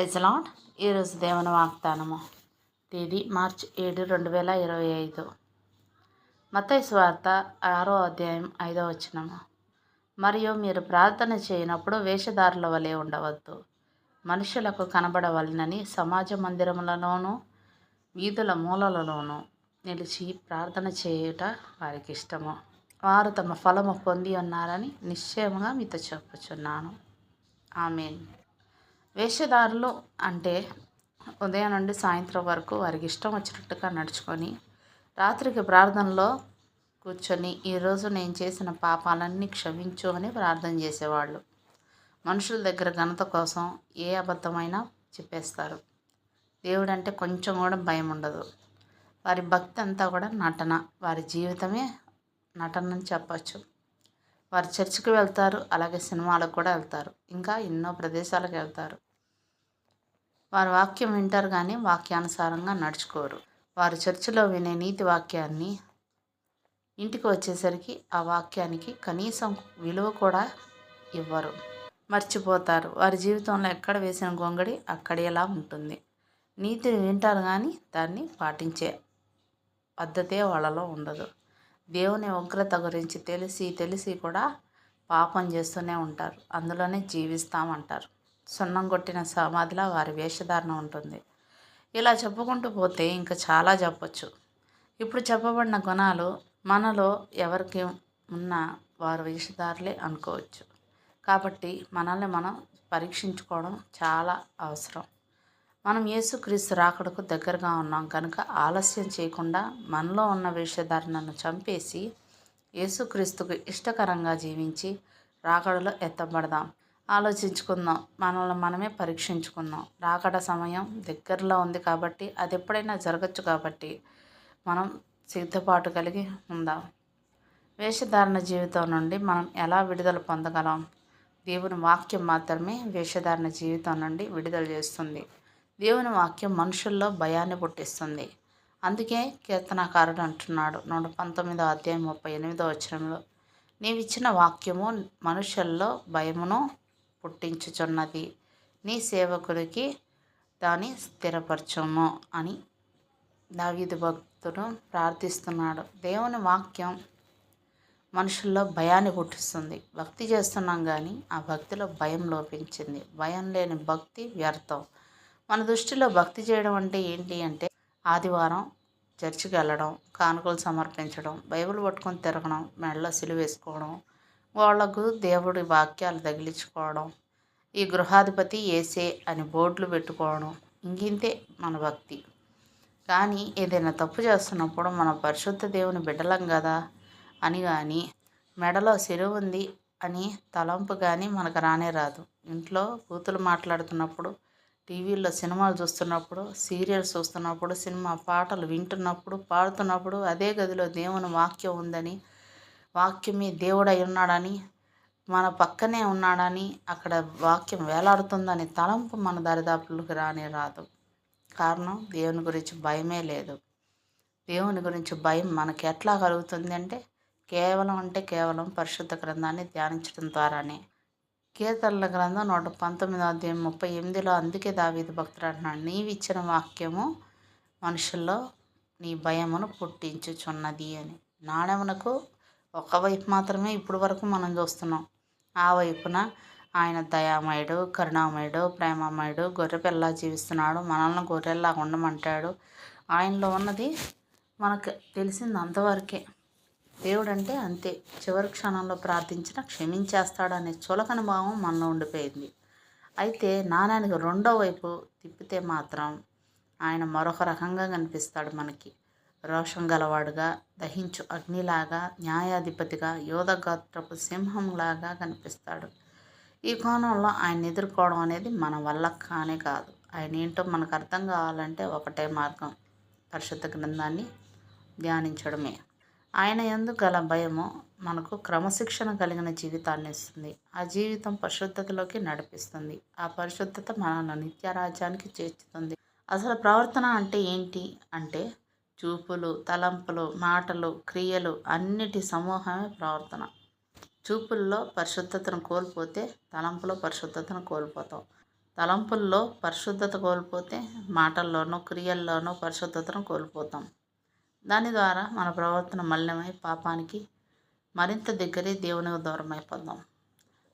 ప్రైజ్లాడ్ ఈరోజు దేవుని వాగ్దానము. తేదీ మార్చ్ ఏడు రెండు వేల ఇరవై ఐదు. మత్తయి స్వార్త ఆరో అధ్యాయం ఐదో వచనము. మరియు మీరు ప్రార్థన చేయనప్పుడు వేషధారుల వలె ఉండవద్దు. మనుషులకు కనబడవలనని సమాజ మందిరములలోనూ వీధుల మూలలలోనూ నిలిచి ప్రార్థన చేయుట వారికి ఇష్టము. వారు తమ ఫలము పొంది ఉన్నారని నిశ్చయముగా మీతో చెప్పుచున్నాను. ఆమెన్. వేషధారులు అంటే ఉదయం నుండి సాయంత్రం వరకు వారికి ఇష్టం వచ్చినట్టుగా నడుచుకొని రాత్రికి ప్రార్థనలో కూర్చొని ఈరోజు నేను చేసిన పాపాలన్నీ క్షమించు అని ప్రార్థన చేసేవాళ్ళు. మనుషుల దగ్గర ఘనత కోసం ఏ అబద్ధమైనా చెప్పేస్తారు. దేవుడు అంటే కొంచెం కూడా భయం ఉండదు. వారి భక్తి అంతా కూడా నటన. వారి జీవితమే నటన అని చెప్పచ్చు. వారు చర్చికి వెళ్తారు అలాగే సినిమాలకు కూడా వెళ్తారు ఇంకా ఎన్నో ప్రదేశాలకు వెళ్తారు. వారు వాక్యం వింటారు కానీ వాక్యానుసారంగా నడుచుకోరు. వారు చర్చిలో వినే నీతి వాక్యాన్ని ఇంటికి వచ్చేసరికి ఆ వాక్యానికి కనీసం విలువ కూడా ఇవ్వరు మర్చిపోతారు. వారి జీవితంలో ఎక్కడ వేసిన గొంగడి అక్కడేలా ఉంటుంది? నీతిని వింటారు కానీ దాన్ని పాటించే పద్ధతే వాళ్ళలో ఉండదు. దేవుని ఉగ్రత గురించి తెలిసి తెలిసి కూడా పాపం చేస్తూనే ఉంటారు. అందులోనే జీవిస్తామంటారు. సున్నం కొట్టిన సమాధిలా వారి వేషధారణ ఉంటుంది. ఇలా చెప్పుకుంటూ పోతే ఇంకా చాలా చెప్పచ్చు. ఇప్పుడు చెప్పబడిన గుణాలు మనలో ఎవరికి ఉన్న వారు వేషధారులే అనుకోవచ్చు. కాబట్టి మనల్ని మనం పరీక్షించుకోవడం చాలా అవసరం. మనం యేసుక్రీస్తు రాకడకు దగ్గరగా ఉన్నాం కనుక ఆలస్యం చేయకుండా మనలో ఉన్న వేషధారణను చంపేసి యేసుక్రీస్తుకు ఇష్టకరంగా జీవించి రాకడలో ఎత్తబడదాం. ఆలోచించుకుందాం. మనల్ని మనమే పరీక్షించుకుందాం. రాకడ సమయం దగ్గరలో ఉంది కాబట్టి అది ఎప్పుడైనా జరగచ్చు కాబట్టి మనం సిద్ధపాటు కలిగి ఉందాం. వేషధారణ జీవితం నుండి మనం ఎలా విడుదల పొందగలం? దేవుని వాక్యం మాత్రమే వేషధారణ జీవితం నుండి విడుదల చేస్తుంది. దేవుని వాక్యం మనుషుల్లో భయాన్ని పుట్టిస్తుంది. అందుకే కీర్తనాకారుడు అంటున్నాడు. నూట పంతొమ్మిదో అధ్యాయం ముప్పై ఎనిమిదో వచ్చరంలో నీవిచ్చిన వాక్యము మనుషుల్లో భయమును పుట్టించుచున్నది. నీ సేవకుడికి దాన్ని స్థిరపరచము అని దావీదు భక్తుడు ప్రార్థిస్తున్నాడు. దేవుని వాక్యం మనుషుల్లో భయాన్ని పుట్టిస్తుంది. భక్తి చేస్తున్నాం కానీ ఆ భక్తిలో భయం లోపించింది. భయం లేని భక్తి వ్యర్థం. మన దృష్టిలో భక్తి చేయడం అంటే ఏంటి అంటే ఆదివారం చర్చికి వెళ్ళడం కానుకలు సమర్పించడం బైబిల్ పట్టుకొని తిరగడం మెడలో సిలువేసుకోవడం వాళ్ళకు దేవుడి వాక్యాలు తగిలించుకోవడం ఈ గృహాధిపతి ఏసే అని బోర్డులు పెట్టుకోవడం ఇంకింతే మన భక్తి. కానీ ఏదైనా తప్పు చేస్తున్నప్పుడు మన పరిశుద్ధ దేవుని బిడ్డలం కదా అని కానీ మెడలో సిలువ ఉంది అని తలంపు కానీ మనకు రానే రాదు. ఇంట్లో కూతులు మాట్లాడుతున్నప్పుడు టీవీల్లో సినిమాలు చూస్తున్నప్పుడు సీరియల్స్ చూస్తున్నప్పుడు సినిమా పాటలు వింటున్నప్పుడు పాడుతున్నప్పుడు అదే గదిలో దేవుని వాక్యం ఉందని వాక్యమే దేవుడై ఉన్నాడని మన పక్కనే ఉన్నాడని అక్కడ వాక్యం వేలాడుతుందని తలంపు మన దరిదాపులకు రానే రాదు. కారణం దేవుని గురించి భయమే లేదు. దేవుని గురించి భయం మనకి ఎట్లా కలుగుతుంది అంటే కేవలం అంటే కేవలం పరిశుద్ధ గ్రంథాన్ని ధ్యానించడం ద్వారానే. కీర్తనల గ్రంథం నూట పంతొమ్మిదో అధ్యాయం ముప్పై ఎనిమిదిలో అందుకే దావీదు భక్తుడు అంటున్నాడు నీవిచ్చిన వాక్యము మనుషుల్లో నీ భయమును పుట్టించుచున్నది అని. నాణ్యమునకు ఒకవైపు మాత్రమే ఇప్పుడు వరకు మనం చూస్తున్నాం. ఆ వైపున ఆయన దయామయుడు కరుణామయుడు ప్రేమమయుడు గొర్రెపిల్ల జీవిస్తున్నాడు మనల్ని గొర్రెల్లా ఉండమంటాడు. ఆయనలో ఉన్నది మనకు తెలిసింది అంతవరకే. దేవుడు అంటే అంతే. చివరి క్షణంలో ప్రార్థించిన క్షమించేస్తాడు అనే చులకన భావం మనలో ఉండిపోయింది. అయితే నాణానికి రెండో వైపు తిప్పితే మాత్రం ఆయన మరొక రకంగా కనిపిస్తాడు మనకి. రోషం గలవాడుగా దహించు అగ్నిలాగా న్యాయాధిపతిగా యోధగాత్రపు సింహంలాగా కనిపిస్తాడు. ఈ కోణంలో ఆయన ఎదుర్కోవడం అనేది మన వల్ల కానే కాదు. ఆయన ఏంటో మనకు అర్థం కావాలంటే ఒకటే మార్గం. పరిశుద్ధ గ్రంథాన్ని ధ్యానించడమే. ఆయన ఎందు గల భయము మనకు క్రమశిక్షణ కలిగిన జీవితాన్ని ఇస్తుంది. ఆ జీవితం పరిశుద్ధతలోకి నడిపిస్తుంది. ఆ పరిశుద్ధత మనల్ని నిత్యరాజ్యానికి చేర్చుతుంది. అసలు ప్రవర్తన అంటే ఏంటి? అంటే చూపులు తలంపులు మాటలు క్రియలు అన్నిటి సమూహమే ప్రవర్తన. చూపుల్లో పరిశుద్ధతను కోల్పోతే తలంపులో పరిశుద్ధతను కోల్పోతాం. తలంపుల్లో పరిశుద్ధత కోల్పోతే మాటల్లోనూ క్రియల్లోనూ పరిశుద్ధతను కోల్పోతాం. దాని ద్వారా మన ప్రవర్తన మలినమై పాపానికి మరింత దగ్గరే దేవునికి దూరం అయిపోదాం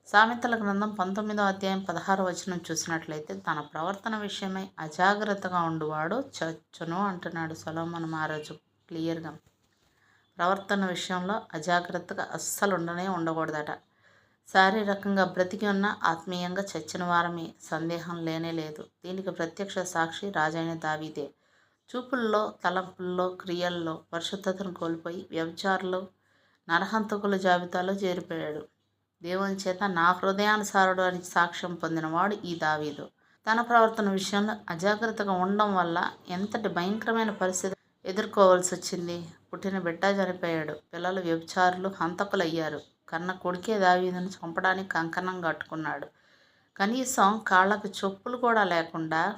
సామెతల గ్రంథం పంతొమ్మిదో అధ్యాయం పదహారు వచనం చూసినట్లయితే తన ప్రవర్తన విషయమై అజాగ్రత్తగా ఉండువాడు చచ్చును అంటున్నాడు సొలోమన్ మహారాజు. క్లియర్గా. ప్రవర్తన విషయంలో అజాగ్రత్తగా అస్సలు ఉండనే ఉండకూడదట. శారీరకంగా బ్రతికి ఉన్న ఆత్మీయంగా చచ్చిన వారమే సందేహం లేనే లేదు. దీనికి ప్రత్యక్ష సాక్షి రాజైన దావీదే. చూపుల్లో తలంపుల్లో క్రియల్లో పరిశుద్ధతను కోల్పోయి వ్యభిచారులు నరహంతకుల జాబితాలో చేరిపోయాడు. దేవుని చేత నా హృదయానుసారుడు అని సాక్ష్యం పొందినవాడు ఈ దావీదు. తన ప్రవర్తన విషయంలో అజాగ్రత్తగా ఉండడం వల్ల ఎంతటి భయంకరమైన పరిస్థితి ఎదుర్కోవాల్సి వచ్చింది? పుట్టిన బిడ్డ చనిపోయాడు. పిల్లలు వ్యభిచారులు హంతకులయ్యారు. కన్న కొడుకే దావీదును చంపడానికి కంకణం కట్టుకున్నాడు. కనీసం కాళ్ళకు చెప్పులు కూడా లేకుండా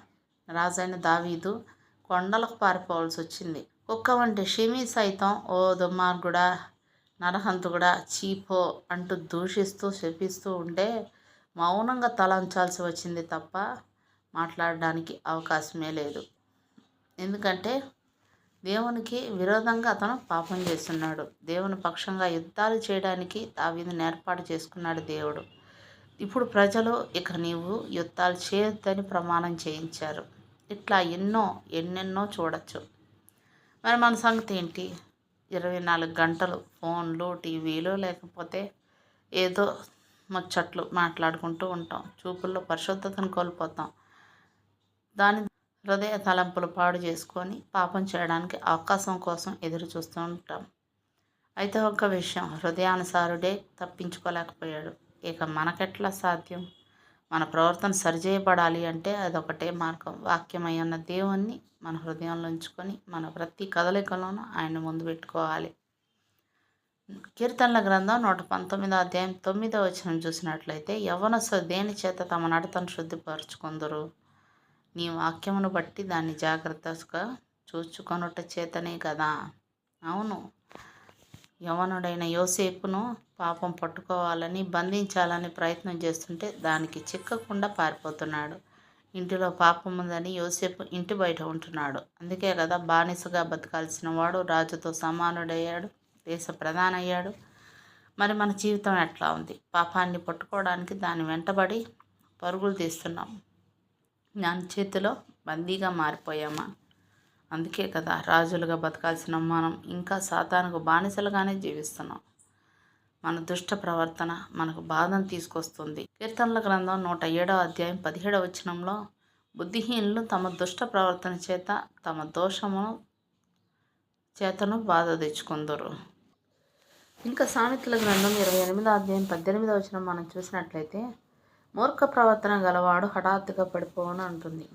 రాజైన దావీదు కొండలకు పారిపోవాల్సి వచ్చింది కుక్క వంటి షిమి సైతం ఓ దుర్మార్గుడా నరహంతుగుడా చీపో అంటూ దూషిస్తూ శపిస్తూ ఉంటే మౌనంగా తలంచాల్సి వచ్చింది తప్ప మాట్లాడడానికి అవకాశమే లేదు. ఎందుకంటే దేవునికి విరోధంగా అతను పాపం చేస్తున్నాడు. దేవుని పక్షంగా యుద్ధాలు చేయడానికి దావీదుని ఏర్పాటు చేసుకున్నాడు దేవుడు. ఇప్పుడు ప్రజలు ఇక నీవు యుద్ధాలు చేయొద్దని ప్రమాణం చేయించారు. ఇట్లా ఎన్నో ఎన్నెన్నో చూడొచ్చు. మరి మన సంగతి ఏంటి? ఇరవై నాలుగు గంటలు ఫోన్లు టీవీలు లేకపోతే ఏదో ముచ్చట్లు మాట్లాడుకుంటూ ఉంటాం. చూపుల్లో పరిశుద్ధతను కోల్పోతాం. దాని హృదయ తలంపులు పాడు చేసుకొని పాపం చేయడానికి అవకాశం కోసం ఎదురు చూస్తూ ఉంటాం. అయితే ఒక విషయం హృదయానుసారుడే తప్పించుకోలేకపోయాడు. ఇక మనకెట్లా సాధ్యం? మన ప్రవర్తన సరిచేయబడాలి అంటే అదొకటే మార్గం. వాక్యమై ఉన్న దేవుణ్ణి మన హృదయంలో ఉంచుకొని మన ప్రతి కదలికలోనూ ఆయన ముందు పెట్టుకోవాలి. కీర్తనల గ్రంథం నూట పంతొమ్మిదో అధ్యాయం తొమ్మిదో వచనం చూసినట్లయితే యవనసు దేని చేత తమ నడతను శుద్ధిపరచుకుందరు? నీ వాక్యమును బట్టి దాన్ని జాగ్రత్తగా చూచుకొనుట చేతనే కదా? అవును. యవనుడైన యోసేపును పాపం పట్టుకోవాలని బంధించాలని ప్రయత్నం చేస్తుంటే దానికి చిక్కకుండా పారిపోతున్నాడు. ఇంటిలో పాపం ఉందని యోసేపు ఇంటి బయట ఉంటున్నాడు. అందుకే కదా బానిసగా బతకాల్సిన వాడు రాజుతో సమానుడయ్యాడు దేశ ప్రధాన అయ్యాడు మరి మన జీవితం ఎట్లా ఉంది? పాపాన్ని పట్టుకోవడానికి దాని వెంటబడి పరుగులు తీస్తున్నాం. దాని చేతిలో బందీగా మారిపోయామా? అందుకే కదా రాజులుగా బతకాల్సిన మనం ఇంకా సాతానుకు బానిసలుగానే జీవిస్తున్నాం. మన దుష్ట ప్రవర్తన మనకు బాధను తీసుకొస్తుంది. కీర్తనల గ్రంథం నూట ఏడవ అధ్యాయం పదిహేడవ వచనంలో బుద్ధిహీనులు తమ దుష్ట ప్రవర్తన చేత తమ దోషమును చేతను బాధ తెచ్చుకుందరు. ఇంకా సామెతల గ్రంథం ఇరవై ఎనిమిదో అధ్యాయం పద్దెనిమిదవ వచనం మనం చూసినట్లయితే మూర్ఖ ప్రవర్తన గలవాడు హఠాత్తుగా పడిపోవని అంటుంది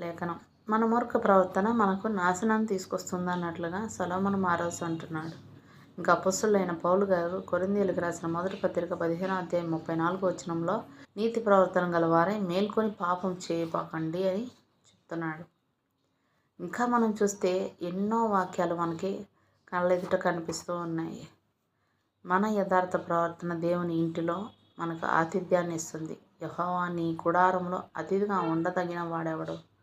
లేఖనం. మన మూర్ఖ ప్రవర్తన మనకు నాశనం తీసుకొస్తుంది అన్నట్లుగా సలోమన్ మారోస్ అంటున్నాడు. ఇంకా అపస్సులైన పౌలు గారు కొరిందీలకు రాసిన మొదటి పత్రిక పదిహేను అధ్యాయం ముప్పై నాలుగు వచనంలో నీతి ప్రవర్తన గలవారే మేల్కొని పాపం చేయబోకండి అని చెప్తున్నాడు. ఇంకా మనం చూస్తే ఎన్నో వాక్యాలు మనకి కళ్ళెదుట కనిపిస్తూ ఉన్నాయి. మన యథార్థ ప్రవర్తన దేవుని ఇంటిలో మనకు ఆతిథ్యాన్ని ఇస్తుంది. యహోవా నీ గుడారంలో అతిథిగా ఉండదగిన వాడెవడు?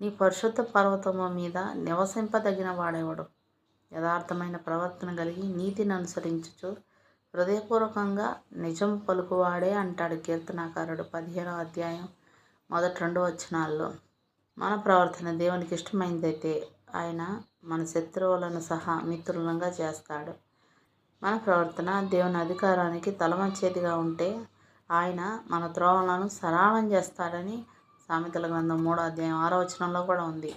నీ పరిశుద్ధ పర్వతము మీద నివసింపదగిన వాడేవాడు? యథార్థమైన ప్రవర్తన కలిగి నీతిని అనుసరించుచు హృదయపూర్వకంగా నిజం పలుకువాడే అంటాడు కీర్తనాకారుడు పదిహేనో అధ్యాయం మొదటి రెండు వచనాల్లో. మన ప్రవర్తన దేవునికి ఇష్టమైందైతే ఆయన మన శత్రువులను సహా మిత్రులంగా చేస్తాడు. మన ప్రవర్తన దేవుని అధికారానికి తలవంచేదిగా ఉంటే ఆయన మన త్రోవలను సరళం చేస్తాడని సామెతల గ్రంథం మూడో అధ్యాయం ఆరో వచనంలో కూడా ఉంది.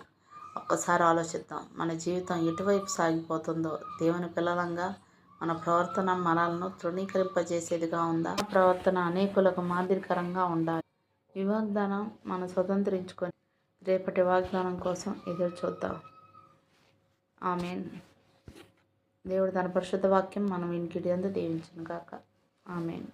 ఒక్కసారి ఆలోచిద్దాం. మన జీవితం ఎటువైపు సాగిపోతుందో? దేవుని పిల్లలంగా మన ప్రవర్తన మనలను తృణీకరింపజేసేదిగా ఉందా? ప్రవర్తన అనేకులకు మాదిరికరంగా ఉండాలి. ఈ వాగ్దానం మనం స్వతంత్రించుకొని రేపటి వాగ్దానం కోసం ఎదురు చూద్దాం ఆమెన్. దేవుడు తన పరిశుద్ధ వాక్యం మనం ఇంకిటి అందు దీవించను కాక ఆమెన్.